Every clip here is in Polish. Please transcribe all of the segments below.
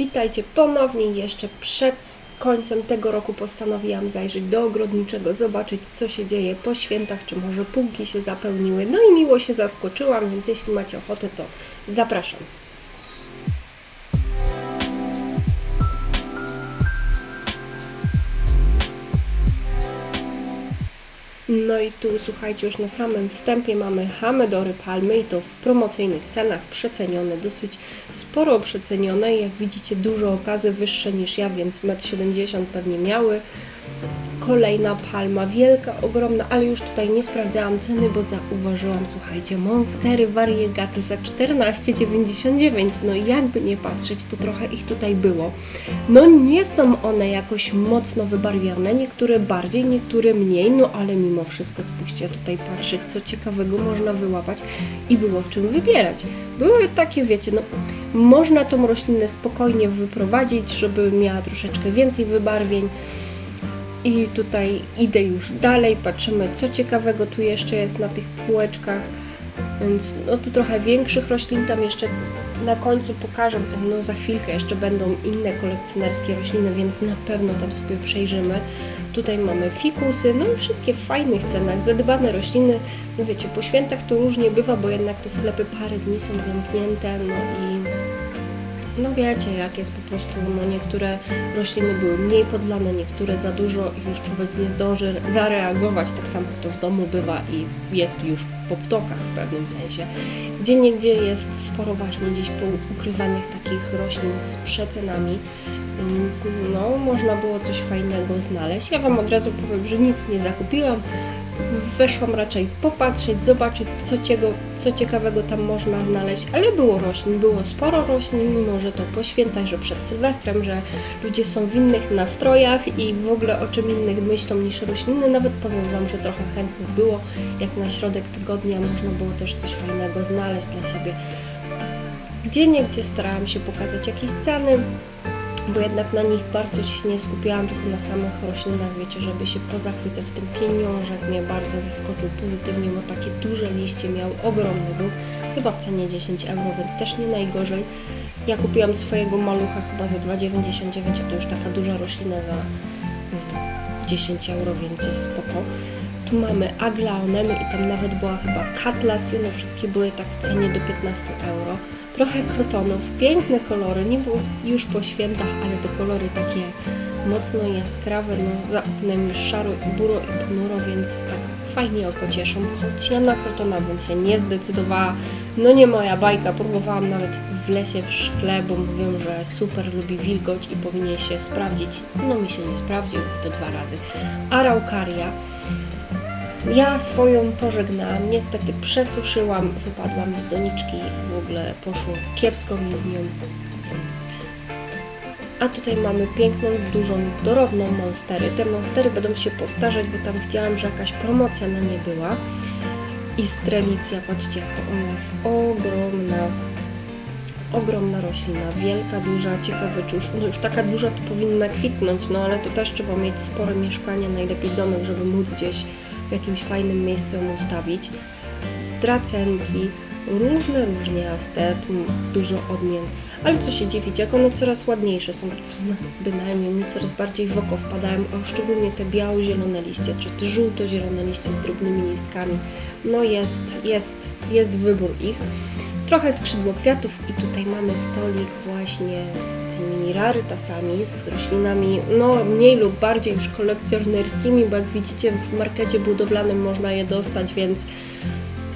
Witajcie ponownie jeszcze przed końcem tego roku postanowiłam zajrzeć do ogrodniczego, zobaczyć co się dzieje po świętach, czy może półki się zapełniły. No i miło się zaskoczyłam, więc jeśli macie ochotę, to zapraszam. No i tu słuchajcie, już na samym wstępie mamy hamedory palmy i to w promocyjnych cenach przecenione, dosyć sporo przecenione. Jak widzicie, dużo okazy wyższe niż ja, więc 1,70 m pewnie miały. Kolejna palma, wielka, ogromna, ale już tutaj nie sprawdzałam ceny, bo zauważyłam, słuchajcie, Monstery Variegaty za 14,99. No jakby nie patrzeć, to trochę ich tutaj było. No nie są one jakoś mocno wybarwione, niektóre bardziej, niektóre mniej, no ale mimo wszystko spójrzcie tutaj patrzeć, co ciekawego można wyłapać i było w czym wybierać. Były takie, wiecie, no można tą roślinę spokojnie wyprowadzić, żeby miała troszeczkę więcej wybarwień. I tutaj idę już dalej, patrzymy co ciekawego tu jeszcze jest na tych półeczkach. Więc no tu trochę większych roślin, tam jeszcze na końcu pokażę, no za chwilkę jeszcze będą inne kolekcjonerskie rośliny, więc na pewno tam sobie przejrzymy. Tutaj mamy fikusy, no i wszystkie w fajnych cenach, zadbane rośliny. No wiecie, po świętach to różnie bywa, bo jednak te sklepy parę dni są zamknięte, no i no wiecie, jak jest po prostu, no niektóre rośliny były mniej podlane, niektóre za dużo i już człowiek nie zdąży zareagować, tak samo jak to w domu bywa i jest już po ptokach w pewnym sensie. Gdzie niegdzie jest sporo właśnie gdzieś ukrywanych takich roślin z przecenami, więc no można było coś fajnego znaleźć. Ja Wam od razu powiem, że nic nie zakupiłam, weszłam raczej popatrzeć, zobaczyć, co, ciego, co ciekawego tam można znaleźć, ale było roślin, było sporo roślin, mimo że to po świętach, że przed Sylwestrem, że ludzie są w innych nastrojach i w ogóle o czym innych myślą niż rośliny. Nawet powiem Wam, że trochę chętnych było, jak na środek tygodnia można było też coś fajnego znaleźć dla siebie. Gdzie niegdzie starałam się pokazać jakieś ceny, bo jednak na nich bardzo się nie skupiałam, tylko na samych roślinach, wiecie, żeby się pozachwycać. Ten pieniążek mnie bardzo zaskoczył pozytywnie, bo takie duże liście miał, ogromny był, chyba w cenie 10 euro, więc też nie najgorzej. Ja kupiłam swojego malucha chyba za 2,99, a to już taka duża roślina za 10 mm, euro, więc jest spoko. Tu mamy aglaonemy i tam nawet była chyba katlas i one wszystkie były tak w cenie do 15 euro. Trochę krotonów, piękne kolory, nie było już po świętach, ale te kolory takie mocno jaskrawe, no za oknem już szaro buro i ponuro, więc tak fajnie oko cieszą, choć ja na krotona bym się nie zdecydowała, no nie moja bajka, próbowałam nawet w lesie, w szkle, bo mówią, że super lubi wilgoć i powinien się sprawdzić, no mi się nie sprawdził i to dwa razy. Araukaria, ja swoją pożegnałam, niestety przesuszyłam, wypadła mi z doniczki, w ogóle poszło kiepsko mi z nią, więc... A tutaj mamy piękną, dużą, dorodną monstery. Te monstery będą się powtarzać, bo tam widziałam, że jakaś promocja na nie była. I strelicja, patrzcie jaka ona jest ogromna. Ogromna roślina, wielka, duża, ciekawy czusz. No już taka duża to powinna kwitnąć, no ale to też trzeba mieć spore mieszkanie, najlepiej domek, żeby móc gdzieś w jakimś fajnym miejscu ją ustawić. Dracenki, różne, różniaste, tu dużo odmian. Ale co się dziwić, jak one coraz ładniejsze są, co bynajmniej mi coraz bardziej w oko wpadają, a szczególnie te biało-zielone liście, czy te żółto-zielone liście z drobnymi listkami. No jest, jest, jest wybór ich trochę skrzydło kwiatów i tutaj mamy stolik właśnie z tymi rarytasami, z roślinami, no mniej lub bardziej już kolekcjonerskimi, bo jak widzicie w markecie budowlanym można je dostać, więc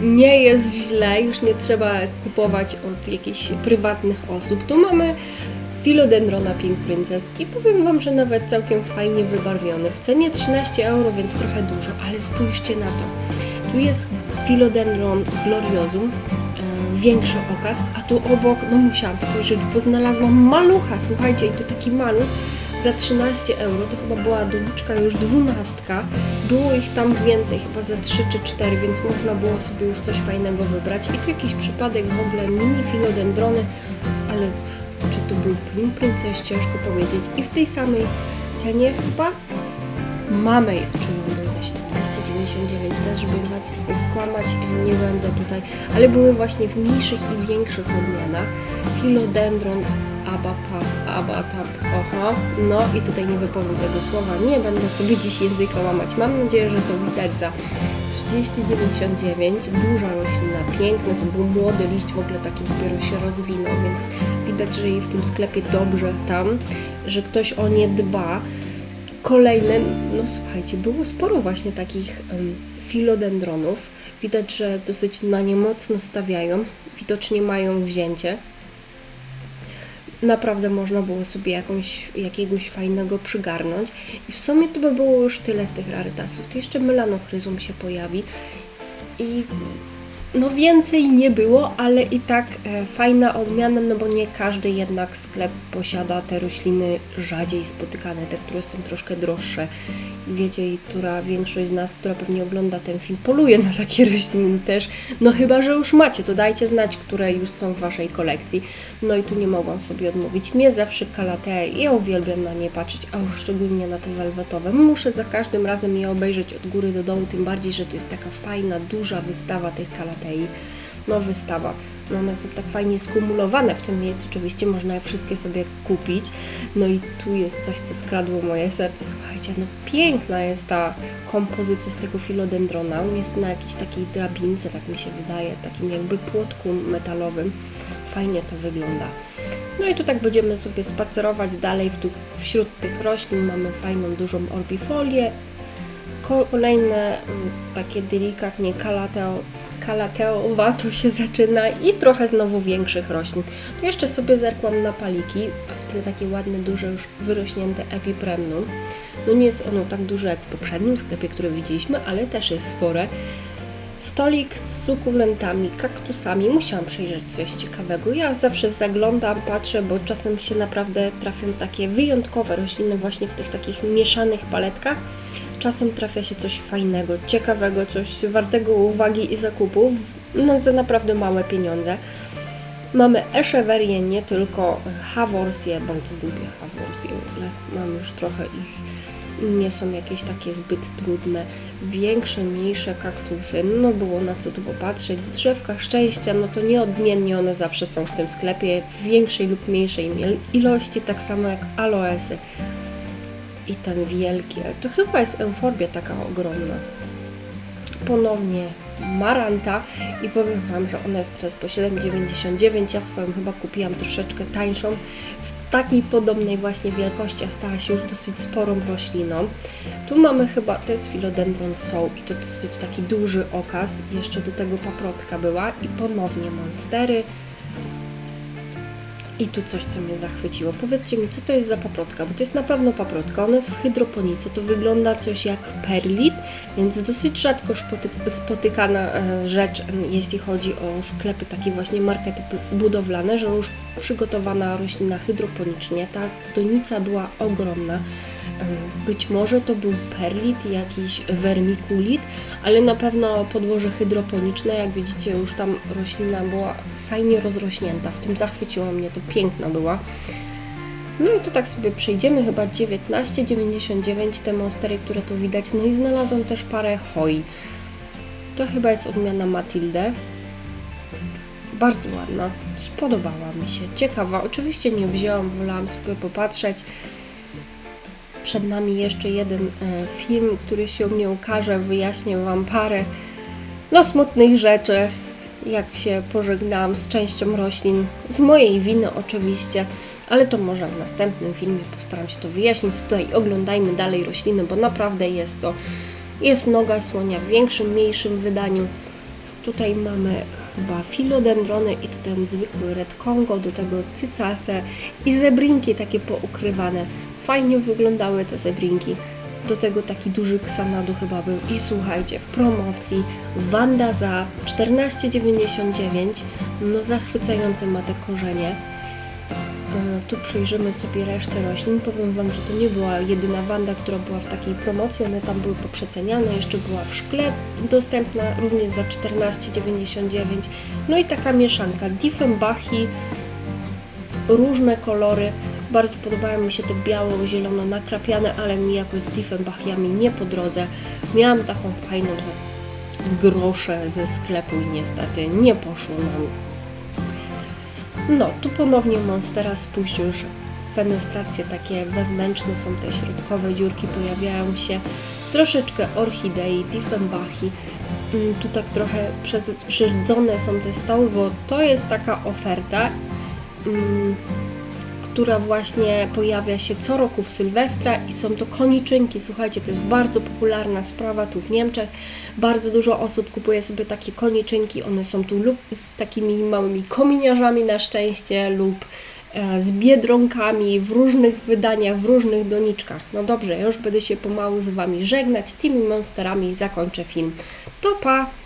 nie jest źle, już nie trzeba kupować od jakichś prywatnych osób. Tu mamy Philodendrona Pink Princess i powiem Wam, że nawet całkiem fajnie wybarwiony. W cenie 13 euro, więc trochę dużo, ale spójrzcie na to. Tu jest Philodendron Gloriosum, większy okaz, a tu obok, no musiałam spojrzeć, bo znalazłam malucha, słuchajcie, i to taki maluch za 13 euro, to chyba była doniczka już dwunastka, było ich tam więcej, chyba za 3 czy 4, więc można było sobie już coś fajnego wybrać. I tu jakiś przypadek w ogóle mini filodendrony, ale pff, czy to był Pink Princess, ciężko powiedzieć. I w tej samej cenie chyba mamy, czy był za 17,99 też, żeby Was nie skłamać, nie będę tutaj, ale były właśnie w mniejszych i większych odmianach. Philodendron abapa, abatab, oho. No i tutaj nie wypowiem tego słowa, nie będę sobie dziś języka łamać. Mam nadzieję, że to widać za 30,99. Duża roślina, piękna, to był młody liść, w ogóle taki dopiero się rozwinął, więc widać, że jej w tym sklepie dobrze tam, że ktoś o nie dba. Kolejne, no słuchajcie, było sporo właśnie takich um, filodendronów. Widać, że dosyć na nie mocno stawiają. Widocznie mają wzięcie. Naprawdę można było sobie jakąś, jakiegoś fajnego przygarnąć. I w sumie to by było już tyle z tych rarytasów. To jeszcze melanochryzum się pojawi. I no więcej nie było, ale i tak e, fajna odmiana, no bo nie każdy jednak sklep posiada te rośliny rzadziej spotykane, te, które są troszkę droższe. Wiecie, i która większość z nas, która pewnie ogląda ten film, poluje na takie rośliny też. No chyba, że już macie, to dajcie znać, które już są w Waszej kolekcji. No i tu nie mogłam sobie odmówić. Mnie zawsze kalatea i ja uwielbiam na nie patrzeć, a już szczególnie na te welwetowe. Muszę za każdym razem je obejrzeć od góry do dołu, tym bardziej, że to jest taka fajna, duża wystawa tych kalatei. No wystawa. No one są tak fajnie skumulowane w tym miejscu, oczywiście można je wszystkie sobie kupić. No i tu jest coś, co skradło moje serce. Słuchajcie, no piękna jest ta kompozycja z tego filodendrona. On jest na jakiejś takiej drabince, tak mi się wydaje, takim jakby płotku metalowym. Fajnie to wygląda. No i tu tak będziemy sobie spacerować dalej w tych, wśród tych roślin. Mamy fajną, dużą orbifolię. Kolejne mm, takie delikatnie kalateo, kalateowato się zaczyna i trochę znowu większych roślin. Tu jeszcze sobie zerkłam na paliki, a w tle takie ładne, duże już wyrośnięte epipremnum. No nie jest ono tak duże jak w poprzednim sklepie, który widzieliśmy, ale też jest spore. Stolik z sukulentami, kaktusami. Musiałam przejrzeć coś ciekawego. Ja zawsze zaglądam, patrzę, bo czasem się naprawdę trafią takie wyjątkowe rośliny właśnie w tych takich mieszanych paletkach. Czasem trafia się coś fajnego, ciekawego, coś wartego uwagi i zakupów no, za naprawdę małe pieniądze. Mamy Echeverię, nie tylko Haworsje, bardzo lubię Haworsje w ogóle. Mam już trochę ich nie są jakieś takie zbyt trudne. Większe, mniejsze kaktusy, no było na co tu popatrzeć. Drzewka szczęścia, no to nieodmiennie one zawsze są w tym sklepie w większej lub mniejszej ilości, tak samo jak aloesy. I ten wielki, to chyba jest euforbia taka ogromna. Ponownie Maranta i powiem Wam, że ona jest teraz po 7,99. Ja swoją chyba kupiłam troszeczkę tańszą w takiej podobnej właśnie wielkości, a stała się już dosyć sporą rośliną. Tu mamy chyba, to jest Philodendron Soul i to dosyć taki duży okaz. Jeszcze do tego paprotka była i ponownie monstery. I tu coś, co mnie zachwyciło. Powiedzcie mi, co to jest za paprotka, bo to jest na pewno paprotka. Ona jest w hydroponice, to wygląda coś jak perlit, więc dosyć rzadko spotykana e, rzecz, jeśli chodzi o sklepy, takie właśnie markety budowlane, że już przygotowana roślina hydroponicznie. Ta donica była ogromna. Być może to był perlit, jakiś vermiculit, ale na pewno podłoże hydroponiczne, jak widzicie już tam roślina była fajnie rozrośnięta, w tym zachwyciło mnie, to piękna była. No i tu tak sobie przejdziemy, chyba 19,99 te monstery, które tu widać, no i znalazłam też parę hoi. To chyba jest odmiana Matilde. Bardzo ładna, spodobała mi się, ciekawa. Oczywiście nie wzięłam, wolałam sobie popatrzeć przed nami jeszcze jeden e, film, który się mnie ukaże. Wyjaśnię Wam parę no, smutnych rzeczy, jak się pożegnałam z częścią roślin. Z mojej winy oczywiście, ale to może w następnym filmie postaram się to wyjaśnić. Tutaj oglądajmy dalej rośliny, bo naprawdę jest co. Jest noga słonia w większym, mniejszym wydaniu. Tutaj mamy chyba filodendrony i to ten zwykły red Congo, do tego cycase i zebrinki takie poukrywane. Fajnie wyglądały te zebrinki. Do tego taki duży ksanadu chyba był. I słuchajcie, w promocji Wanda za 14,99. No zachwycające ma te korzenie. E, tu przyjrzymy sobie resztę roślin. Powiem Wam, że to nie była jedyna Wanda, która była w takiej promocji. One tam były poprzeceniane. Jeszcze była w szkle dostępna, również za 14,99. No i taka mieszanka. Diefenbachi, różne kolory. Bardzo podobają mi się te biało-zielono nakrapiane, ale mi jakoś z Diefenbachiami nie po drodze. Miałam taką fajną za grosze ze sklepu i niestety nie poszło nam. No, tu ponownie Monstera spójrz już fenestracje takie wewnętrzne są te środkowe dziurki, pojawiają się troszeczkę orchidei, Dieffenbachi. Mm, Tu tak trochę przeszydzone są te stoły, bo to jest taka oferta, mm, która właśnie pojawia się co roku w Sylwestra i są to koniczynki. Słuchajcie, to jest bardzo popularna sprawa tu w Niemczech. Bardzo dużo osób kupuje sobie takie koniczynki. One są tu lub z takimi małymi kominiarzami na szczęście lub e, z biedronkami w różnych wydaniach, w różnych doniczkach. No dobrze, już będę się pomału z Wami żegnać. Tymi monsterami zakończę film. To pa!